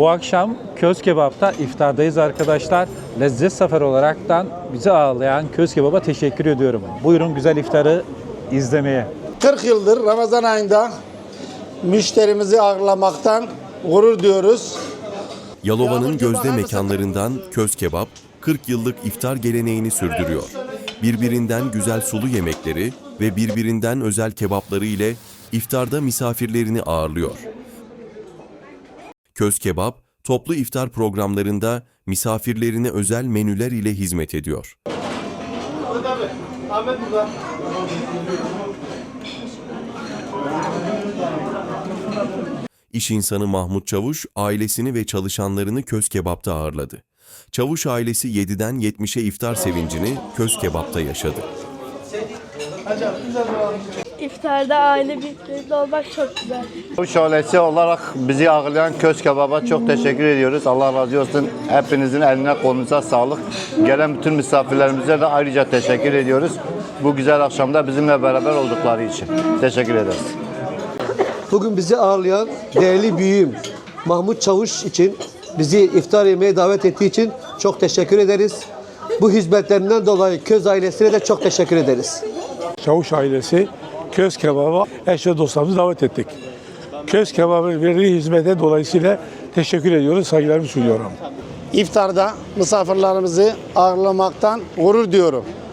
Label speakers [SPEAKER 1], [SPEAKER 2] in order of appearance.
[SPEAKER 1] Bu akşam Köz Kebap'ta iftardayız arkadaşlar. Lezzet Sefer olaraktan bizi ağırlayan Köz Kebap'a teşekkür ediyorum. Buyurun güzel iftarı izlemeye.
[SPEAKER 2] 40 yıldır Ramazan ayında müşterimizi ağırlamaktan gurur diyoruz.
[SPEAKER 3] Yalova'nın gözde mekanlarından Köz Kebap, 40 yıllık iftar geleneğini sürdürüyor. Birbirinden güzel sulu yemekleri ve birbirinden özel kebapları ile iftarda misafirlerini ağırlıyor. Köz Kebap, toplu iftar programlarında misafirlerine özel menüler ile hizmet ediyor. İş insanı Mahmut Çavuş ailesini ve çalışanlarını Köz Kebap'ta ağırladı. Çavuş ailesi 7'den 70'e iftar sevincini Köz Kebap'ta yaşadı.
[SPEAKER 4] İftarda aile büyükleriyle olmak çok güzel.
[SPEAKER 5] Çavuş ailesi olarak bizi ağırlayan Köz Kebap'a çok teşekkür ediyoruz. Allah razı olsun. Hepinizin eline kolunuza sağlık. Gelen bütün misafirlerimize de ayrıca teşekkür ediyoruz. Bu güzel akşamda bizimle beraber oldukları için. Teşekkür ederiz.
[SPEAKER 6] Bugün bizi ağırlayan değerli büyüğüm Mahmut Çavuş için bizi iftar yemeğe davet ettiği için çok teşekkür ederiz. Bu hizmetlerinden dolayı Köz ailesine de çok teşekkür ederiz.
[SPEAKER 7] Çavuş ailesi köz kebaba eş ve dostlarımızı davet ettik. Köz kebabı verdiği hizmete dolayısıyla teşekkür ediyoruz, saygılarımı sunuyorum.
[SPEAKER 2] İftarda misafirlerimizi ağırlamaktan gurur diyorum.